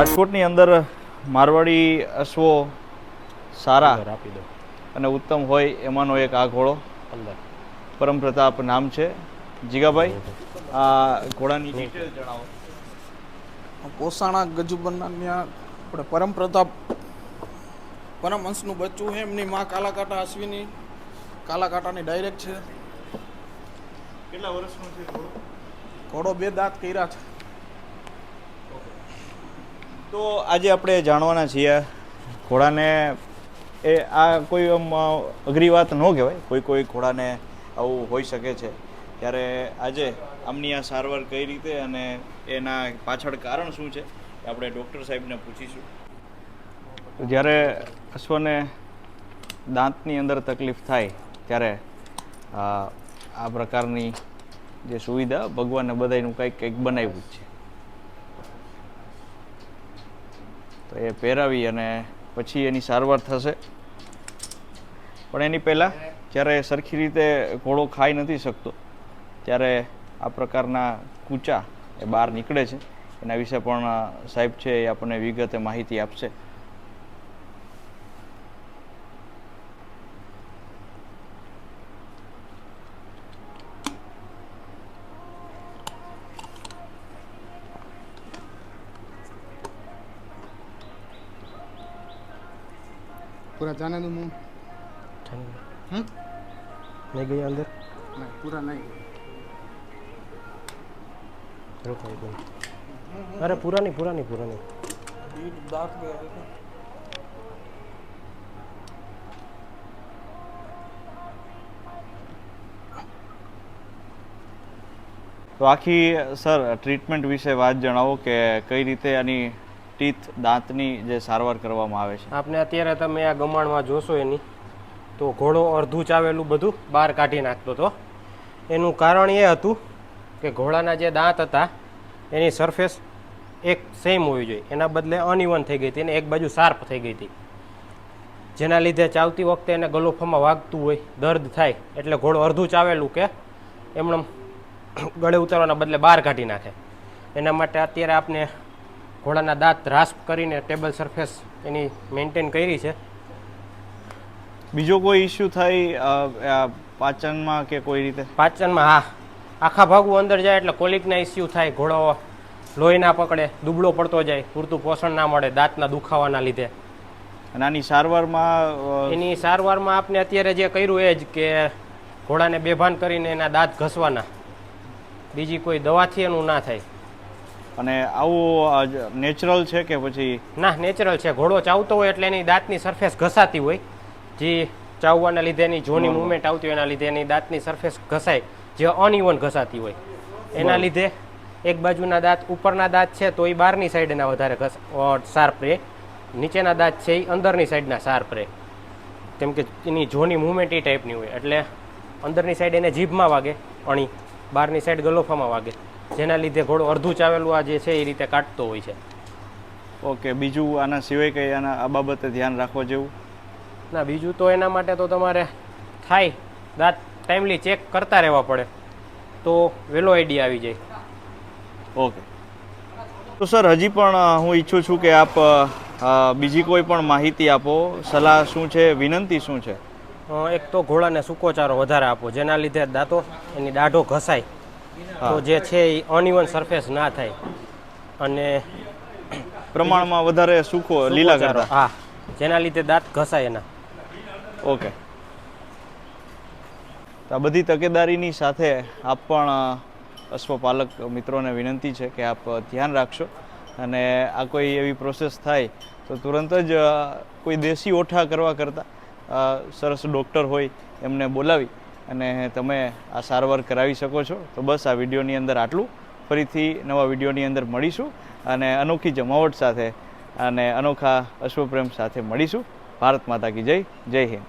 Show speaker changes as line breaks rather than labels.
રાજકોટની અંદર મારવાડી અશ્વો સારા
આપી દો.
અને ઉત્તમ હોય એમાંનો એક આ ઘોડો. પરમ પ્રતાપ નામ છે. જીગાભાઈ આ ઘોડાની ડિટેલ જણાવો.
પોસાણા ગજુબરના ત્યાં આપણે પરમ પ્રતાપ પરમહંસનું બચ્ચું છે. એમની માં કાલાકાટા અશ્વિની. કાલાકાટાની ડાયરેક્ટ છે.
કેટલા વર્ષનું છે ઘોડો?
ઘોડો બે દાંત કર્યા છે.
તો આજે આપણે જાણવાના છીએ, ઘોડાને એ આ કોઈ અઘરી વાત ન કહેવાય. કોઈ કોઈ ઘોડાને આવું હોઈ શકે છે. ત્યારે આજે આમની આ સારવાર કઈ રીતે અને એના પાછળ કારણ શું છે, એ આપણે ડૉક્ટર સાહેબને પૂછીશું. જ્યારે અશ્વને દાંતની અંદર તકલીફ થાય, ત્યારે આ પ્રકારની જે સુવિધા ભગવાને બધાનું કંઈક કંઈક બનાવ્યું જ છે. તો એ પહેરાવી અને પછી એની સારવાર થશે. પણ એની પહેલાં જ્યારે સરખી રીતે ઘોડો ખાઈ નથી શકતો, ત્યારે આ પ્રકારના કૂચા એ બહાર નીકળે છે. એના વિશે પણ સાહેબ છે એ આપણને વિગતે માહિતી આપશે.
पूरा जाने दो मुंह हम्म
નહીં ગયા અંદર
नहीं पूरा नहीं
રોકાઈ ગયું અરે પૂરા નહીં પૂરા નહીં પૂરા નહીં
દીઠ દાંત ગયા છે.
તો આખી સર ટ્રીટમેન્ટ વિશે વાત જણાવો કે કઈ રીતે આની ટીથ દાંતની જે સારવાર કરવામાં આવે છે.
આપને અત્યારે તમે આ ગમાણમાં જોશો એની, તો ઘોડો અડધું ચાવેલું બધું બહાર કાઢી નાખતો હતો. એનું કારણ એ હતું કે ઘોડાના જે દાંત હતા, એની સરફેસ એક સેમ હોવી જોઈએ. એના બદલે અનઇવન થઈ ગઈ હતી અને એક બાજુ શાર્પ થઈ ગઈ હતી. જેના લીધે ચાવતી વખતે એને ગલોફામાં વાગતું હોય, દર્દ થાય, એટલે ઘોડો અડધું ચાવેલું કે એમણે ગળે ઉતારવાના બદલે બહાર કાઢી નાખે. એના માટે અત્યારે આપને ઘોડાના દાંત રાસ્પ કરીને ટેબલ સરફેસ એની મેન્ટેન કરી છે.
બીજો કોઈ ઇસ્યુ થાય પાચનમાં કે કોઈ રીતે?
પાચનમાં હા. આખા ભાગું અંદર જાય એટલે કોલિકના ઇસ્યુ થાય ઘોડો લોહી ના પકડે દુબળો પડતો જાય પૂરતું પોષણ ના મળે દાંતના દુખાવાના લીધે.
અને આની સારવારમાં
એની સારવારમાં આપને અત્યારે જે કર્યું એ જ કે ઘોડાને બેભાન કરીને એના દાંત ઘસવાના. બીજી કોઈ દવાથી એનું ના થાય.
અને આવું નેચરલ છે કે પછી?
ના નેચરલ છે. ઘોડો ચાવતો હોય એટલે એની દાંતની સરફેસ ઘસાતી હોય. જે ચાવવાના લીધે એની જોની મુવમેન્ટ આવતી હોય એના લીધે એની દાંતની સરફેસ ઘસાય. જે અનઇવન ઘસાતી હોય. એના લીધે એક બાજુના દાંત ઉપરના દાંત છે તો એ બહારની સાઈડના વધારે ઘસ શાર્પ રહે. નીચેના દાંત છે એ અંદરની સાઈડના શાર્પ રહે. કેમ કે એની જોની મુવમેન્ટ એ ટાઈપની હોય. એટલે અંદરની સાઈડ એને જીભમાં વાગે અણી. બહારની સાઈડ ગલોફામાં વાગે. જેના લીધે ઘોડો અડધું ચાવેલું આ જે છે એ રીતે કાઢતો હોય છે.
ઓકે બીજું આના સિવાય કંઈ આના આ બાબતે ધ્યાન રાખવા જેવું?
ના બીજું તો એના માટે તો તમારે થાય દાંત ટાઈમલી ચેક કરતા રહેવા પડે. તો વહેલો આઈડિયા આવી જાય.
ઓકે. તો સર હજી પણ હું ઈચ્છું છું કે આપ બીજી કોઈ પણ માહિતી આપો. સલાહ શું છે વિનંતી શું છે?
એક તો ઘોડાને સૂકો ચારો વધારે આપો જેના લીધે દાંતો એની દાઢો ઘસાય. તો જે છે એ અનઇવન સરફેસ ના થાય. અને
પ્રમાણમાં વધારે સૂકો લીલા
ચારો, હા જેના લીધે દાંત ઘસાય એના.
ઓકે. તો આ બધી તકેદારીની સાથે આપ પણ અશ્વપાલક મિત્રોને વિનંતી છે કે આપ ધ્યાન રાખશો. અને આ કોઈ એવી પ્રોસેસ થાય તો તુરંત જ કોઈ દેશી ઓઠા કરવા કરતાં સરસ ડૉક્ટર હોય એમને બોલાવી અને તમે આ સારવાર કરાવી શકો છો. તો બસ આ વિડીયોની અંદર આટલું. ફરીથી નવા વિડીયોની અંદર મળીશું અને અનોખી જમાવટ સાથે અને અનોખા અશ્વપ્રેમ સાથે મળીશું. ભારત માતા કી જય. જય હિન્દ.